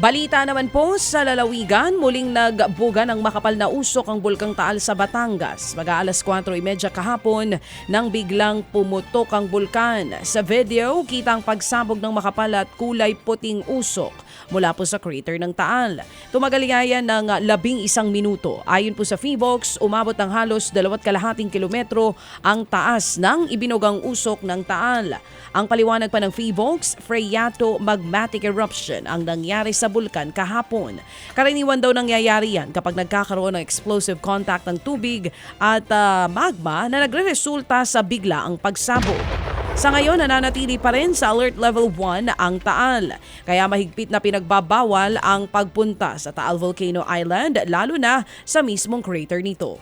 Balita naman po sa lalawigan, muling nagbuga ng makapal na usok ang Bulkang Taal sa Batangas. Mag-aalas 4.30 kahapon nang biglang pumutok ang bulkan. Sa video, kita ang pagsabog ng makapal at kulay puting usok mula po sa crater ng Taal. Tumagal yan ng labing isang minuto. Ayon po sa Feebox, umabot ng halos dalawat kalahating kilometro ang taas ng ibinugang usok ng Taal. Ang paliwanag pa ng Feebox, Freyato Magmatic Eruption ang nangyari sa bulkan kahapon. Karaniwan daw nangyayari yan kapag nagkakaroon ng explosive contact ng tubig at ah, magma na nagre-resulta sa bigla ang pagsabog. Sa ngayon, nananatili pa rin sa Alert Level 1 ang Taal. Kaya mahigpit na pinagbabawal ang pagpunta sa Taal Volcano Island lalo na sa mismong crater nito.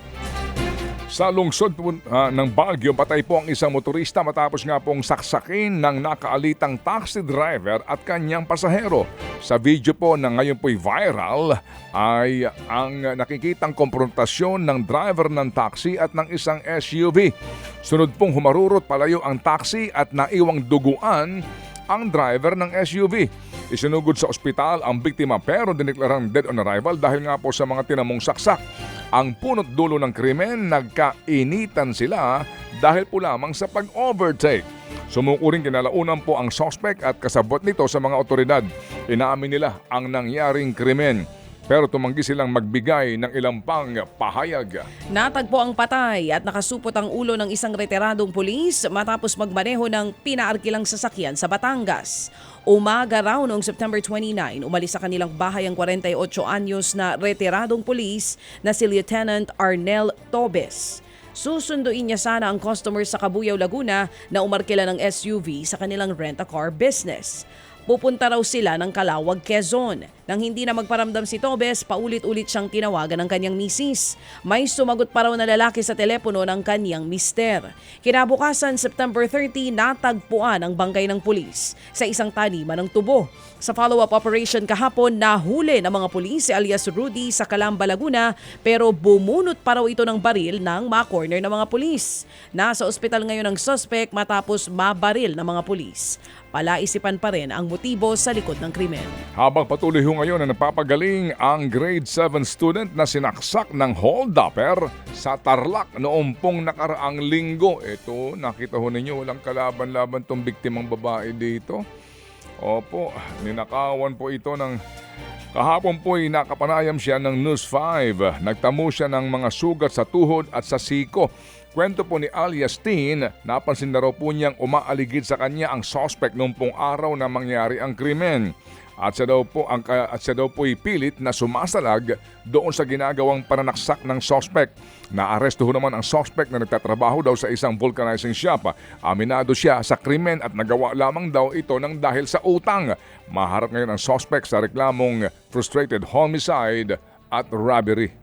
Sa lungsod po, ah, ng Baguio, patay po ang isang motorista matapos nga pong saksakin ng nakaalitang taxi driver at kanyang pasahero. Sa video po na ngayon po'y viral ay ang nakikitang konfrontasyon ng driver ng taxi at ng isang SUV. Sunod pong humarurot palayo ang taxi at naiwang duguan ang driver ng SUV. Isinugod sa ospital ang biktima pero diniklarang dead on arrival dahil nga po sa mga tinamong saksak. Ang punot dulo ng krimen, nagkainitan sila dahil po lamang sa pag-overtake. Sumuko rin kinalaunan po ang suspect at kasabot nito sa mga otoridad. Inaamin nila ang nangyaring krimen. Pero tumanggi silang magbigay ng ilang pang pahayag. Natagpo ang patay at nakasupot ang ulo ng isang retiradong pulis matapos magmaneho ng pinaarkilang sasakyan sa Batangas. Umaga raw noong September 29, umalis sa kanilang bahay ang 48 anyos na retiradong pulis na si Lieutenant Arnel Tobes. Susunduin niya sana ang customer sa Cabuyao, Laguna na umarkila ng SUV sa kanilang rent-a-car business. Pupunta raw sila ng Calawag, Quezon. Nang hindi na magparamdam si Tobes, paulit-ulit siyang tinawagan ng kanyang misis. May sumagot pa raw na lalaki sa telepono ng kanyang mister. Kinabukasan, September 30, natagpuan ang bangkay ng pulis sa isang taniman ng tubo. Sa follow-up operation kahapon, nahuli ng mga pulis si alias Rudy sa Calamba, Laguna pero bumunot pa raw ito ng baril ng mga corner ng mga pulis. Nasa ospital ngayon ang suspect matapos mabaril ng mga pulis. Palaisipan pa rin ang motibo sa likod ng krimen. Habang patuloy ho ngayon na napapagaling ang grade 7 student na sinaksak ng hold-upper sa Tarlac noong pong nakaraang linggo. Ito, nakita ho ninyo, walang kalaban-laban tong biktimang babae dito. Opo, ninakawan po ito ng Kahapon po ay nakapanayam siya ng News 5. Nagtamo siya ng mga sugat sa tuhod at sa siko. Kwento po ni alias Teen, napansin na raw po niyang umaaligid sa kanya ang suspect noong pong araw na mangyari ang krimen. At siya daw po ang at siya daw po pilit na sumasalag doon sa ginagawang pananaksak ng suspect. Naaresto ho naman ang suspect na nagtatrabaho daw sa isang vulcanizing shop. Aminado siya sa krimen at nagawa lamang daw ito ng dahil sa utang. Maharap ngayon ang suspect sa reklamong frustrated homicide at robbery.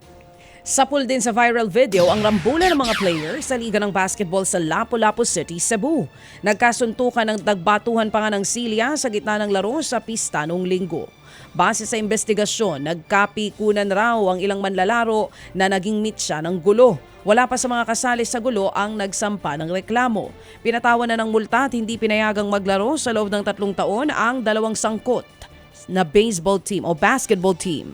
Sapul din sa viral video ang rambulan ng mga player sa Liga ng Basketball sa Lapu-Lapu City, Cebu. Nagkasuntukan ng dagbatuhan pa nga ng silya sa gitna ng laro sa pista noong linggo. Base sa investigasyon, nagkapikunan raw ang ilang manlalaro na naging mitsa ng gulo. Wala pa sa mga kasali sa gulo ang nagsampa ng reklamo. Pinatawan na ng multa at hindi pinayagang maglaro sa loob ng tatlong taon ang dalawang sangkot na baseball team o basketball team.